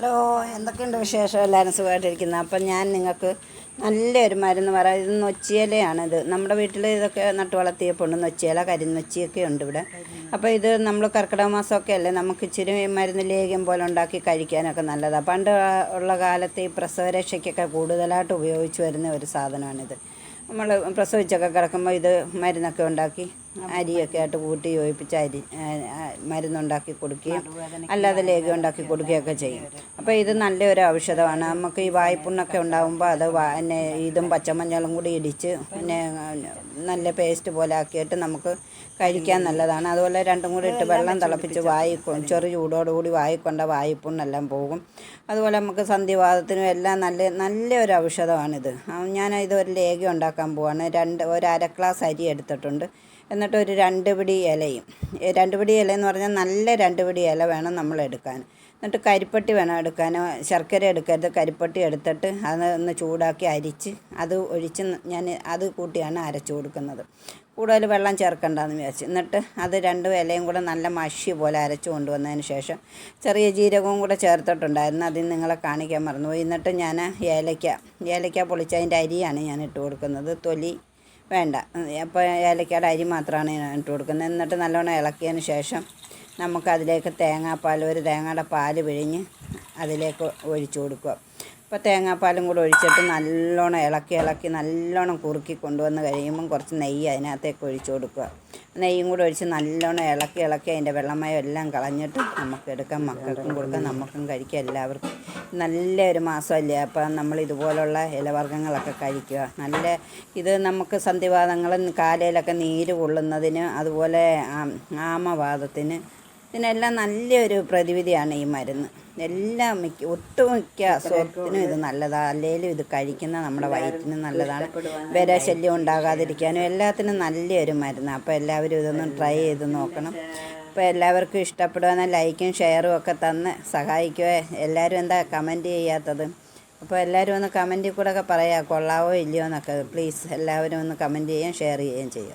Hello എന്തൊക്കെയുണ്ട് വിശേഷം? എല്ലാവരും സുഖമായിട്ടിരിക്കുന്നത് അപ്പം ഞാൻ നിങ്ങൾക്ക് നല്ലൊരു മരുന്ന് പറയാം. ഇത് നൊച്ചിയിലയാണിത്. നമ്മുടെ വീട്ടിൽ ഇതൊക്കെ നട്ടു വളർത്തിയപ്പോൾ നൊച്ചിയില കരിനൊച്ചിയൊക്കെ ഉണ്ട് ഇവിടെ. അപ്പോൾ ഇത് നമ്മൾ കർക്കിടക മാസമൊക്കെ അല്ലേ നമുക്ക് ഇച്ചിരി മരുന്ന് ലേഹ്യം പോലെ ഉണ്ടാക്കി കഴിക്കാനൊക്കെ നല്ലതാണ്. പണ്ട് ഉള്ള കാലത്ത് ഈ പ്രസവരക്ഷയ്ക്കൊക്കെ കൂടുതലായിട്ട് ഉപയോഗിച്ച് വരുന്ന ഒരു സാധനമാണിത്. നമ്മൾ പ്രസവിച്ചൊക്കെ കിടക്കുമ്പോൾ ഇത് മരുന്നൊക്കെ ഉണ്ടാക്കി അരിയൊക്കെ ആയിട്ട് കൂട്ടി യോജിപ്പിച്ച് അരി മരുന്നുണ്ടാക്കി കൊടുക്കുകയും അല്ലാതെ ലേഖ്യം ഉണ്ടാക്കി കൊടുക്കുകയൊക്കെ ചെയ്യും. അപ്പോൾ ഇത് നല്ലൊരു ഔഷധമാണ്. നമുക്ക് ഈ വായ്പുണ്ണൊക്കെ ഉണ്ടാകുമ്പോൾ അത് പിന്നെ ഇതും പച്ചമഞ്ഞളും കൂടി ഇടിച്ച് പിന്നെ നല്ല പേസ്റ്റ് പോലെ ആക്കിയിട്ട് നമുക്ക് കഴിക്കാൻ നല്ലതാണ്. അതുപോലെ രണ്ടും കൂടി ഇട്ട് വെള്ളം തിളപ്പിച്ച് വായി ചെറു ചൂടോടുകൂടി വായിക്കൊണ്ട കൊണ്ട വായ്പുണ്ണെല്ലാം പോകും. അതുപോലെ നമുക്ക് സന്ധിവാദത്തിനും എല്ലാം നല്ല നല്ലൊരു ഔഷധമാണിത്. ഞാൻ ഇത് ഒരു ലേഖ്യം ഉണ്ടാക്കാൻ പോവാണ്. രണ്ട് ഒരു അര ഗ്ലാസ് അരി എടുത്തിട്ടുണ്ട്. എന്നിട്ട് ഒരു രണ്ട് പിടി ഇലയും. രണ്ട് പിടി ഇല എന്ന് പറഞ്ഞാൽ നല്ല രണ്ട് പിടി ഇല വേണം നമ്മൾ എടുക്കാൻ. എന്നിട്ട് കരിപ്പട്ടി വേണം എടുക്കാൻ. ശർക്കര എടുക്കരുത്. കരിപ്പട്ടി എടുത്തിട്ട് അത് ഒന്ന് ചൂടാക്കി അരിച്ച് അത് ഒഴിച്ച് ഞാൻ അത് കൂട്ടിയാണ് അരച്ചു കൊടുക്കുന്നത്. കൂടുതൽ വെള്ളം ചേർക്കണ്ടെന്ന് വിചാരിച്ചു. എന്നിട്ട് അത് രണ്ടും ഇലയും കൂടെ നല്ല മഷി പോലെ അരച്ചു കൊണ്ടുവന്നതിന് ശേഷം ചെറിയ ജീരകവും കൂടെ ചേർത്തിട്ടുണ്ടായിരുന്നു. അതിൽ നിങ്ങളെ കാണിക്കാൻ മറന്നുപോയി. എന്നിട്ട് ഞാൻ ഏലയ്ക്ക ഏലയ്ക്ക പൊളിച്ചതിന്റെ അരിയാണ് ഞാൻ ഇട്ട് കൊടുക്കുന്നത്. തൊലി വേണ്ട. അപ്പോൾ ഏലക്കയുടെ അരി മാത്രമാണ് ഞാൻ ഇട്ട് കൊടുക്കുന്നത്. എന്നിട്ട് നല്ലോണം ഇളക്കിയതിന് ശേഷം നമുക്കതിലേക്ക് തേങ്ങാപ്പാൽ ഒരു തേങ്ങയുടെ പാൽ പിഴിഞ്ഞ് അതിലേക്ക് ഒഴിച്ചു കൊടുക്കുക. അപ്പോൾ തേങ്ങാപ്പാലും കൂടെ ഒഴിച്ചിട്ട് നല്ലോണം ഇളക്കി ഇളക്കി നല്ലോണം കുറുക്കി കൊണ്ടുവന്ന് കഴിയുമ്പം കുറച്ച് നെയ്യ് അതിനകത്തേക്ക് ഒഴിച്ചു കൊടുക്കുക. നെയ്യും കൂടെ ഒഴിച്ച് നല്ലോണം ഇളക്കി ഇളക്കി അതിന്റെ വെള്ളമയം എല്ലാം കളഞ്ഞിട്ട് നമുക്ക് എടുക്കാം. മക്കൾക്കും കൊടുക്കാം നമുക്കും കഴിക്കാം എല്ലാവർക്കും. നല്ല ഒരു മാസമല്ലേ? അപ്പം നമ്മൾ ഇതുപോലുള്ള ഇലവർഗങ്ങളൊക്കെ കഴിക്കുക. നല്ല ഇത് നമുക്ക് സന്ധിവാദങ്ങളും കാലയിലൊക്കെ നീര് കൊള്ളുന്നതിന് അതുപോലെ ആമവാദത്തിന് ഇതിനെല്ലാം നല്ലൊരു പ്രതിവിധിയാണ് ഈ മരുന്ന്. എല്ലാം മിക്ക ഒട്ടുമിക്ക അസുഖത്തിനും ഇത് നല്ലതാണ് അല്ലെങ്കിലും ഇത് കഴിക്കുന്ന നമ്മുടെ വയറ്റിന് നല്ലതാണ്. വിരശല്യം ഉണ്ടാകാതിരിക്കാനും എല്ലാത്തിനും നല്ലൊരു മരുന്നാണ് അപ്പോൾ എല്ലാവരും ഇതൊന്ന് ട്രൈ ചെയ്ത് നോക്കണം. അപ്പോൾ എല്ലാവർക്കും ഇഷ്ടപ്പെടുവാൻ ലൈക്കും ഷെയറും ഒക്കെ തന്ന് സഹായിക്കുക എല്ലാവരും എന്താ കമന്റ് ചെയ്യാത്തത്? അപ്പോൾ എല്ലാവരും ഒന്ന് കമന്റിൽ കൂടെ ഒക്കെ പറയാം. കൊള്ളാവോ ഇല്ലയോ എന്നൊക്കെ പ്ലീസ് എല്ലാവരും ഒന്ന് കമന്റ് ചെയ്യാം ഷെയർ ചെയ്യുകയും ചെയ്യുക